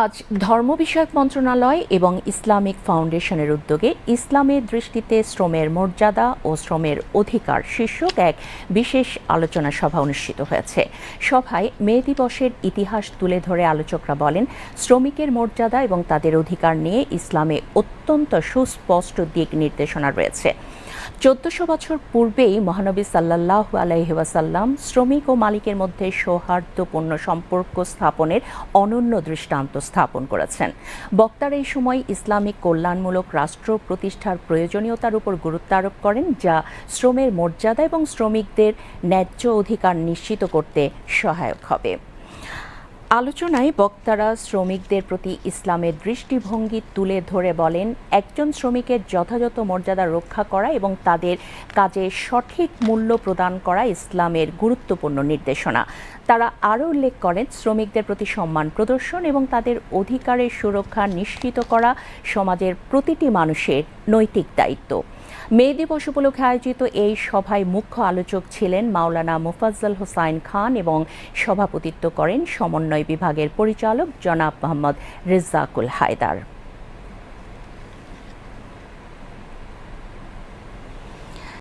আজ ধর্ম বিষয়ক মন্ত্রণালয় এবং ইসলামিক ফাউন্ডেশনের উদ্যোগে ইসলামের দৃষ্টিতে শ্রমের মর্যাদা ও শ্রমের অধিকার শীর্ষক এক বিশেষ আলোচনা সভা অনুষ্ঠিত হয়েছে। সভায় মে দিবসের ইতিহাস তুলে ধরে আলোচকরা বলেন, শ্রমিকের মর্যাদা এবং তাদের অধিকার নিয়ে ইসলামে অত্যন্ত সুস্পষ্ট দিক নির্দেশনা রয়েছে। চোদ্দশো বছর পূর্বেই মহানবী সাল্লাহ আলাইহাসাল্লাম শ্রমিক ও মালিকের মধ্যে সৌহার্দ্যপূর্ণ সম্পর্ক স্থাপনের অনন্য দৃষ্টান্ত স্থাপন করেছেন। বক্তার এই সময় ইসলামিক কল্যাণমূলক রাষ্ট্র প্রতিষ্ঠার প্রয়োজনীয়তার উপর গুরুত্ব আরোপ করেন, যা শ্রমের মর্যাদা এবং শ্রমিকদের ন্যায্য অধিকার নিশ্চিত করতে সহায়ক হবে। আলোচনায় বক্তারা শ্রমিকদের প্রতি ইসলামের দৃষ্টিভঙ্গি তুলে ধরে বলেন, একজন শ্রমিকের যথাযথ মর্যাদা রক্ষা করা এবং তাদের কাজে সঠিক মূল্য প্রদান করা ইসলামের গুরুত্বপূর্ণ নির্দেশনা। তারা আরও উল্লেখ করেন, শ্রমিকদের প্রতি সম্মান প্রদর্শন এবং তাদের অধিকারের সুরক্ষা নিশ্চিত করা সমাজের প্রতিটি মানুষের নৈতিক দায়িত্ব। মে দিবস উপলক্ষে আয়োজিত এই সভায় মুখ্য আলোচক ছিলেন মাওলানা মুফাজ্জল হোসাইন খান এবং সভাপতিত্ব করেন সমন্বয় বিভাগের পরিচালক জনাব মোহাম্মদ রেজাকুল হায়দার।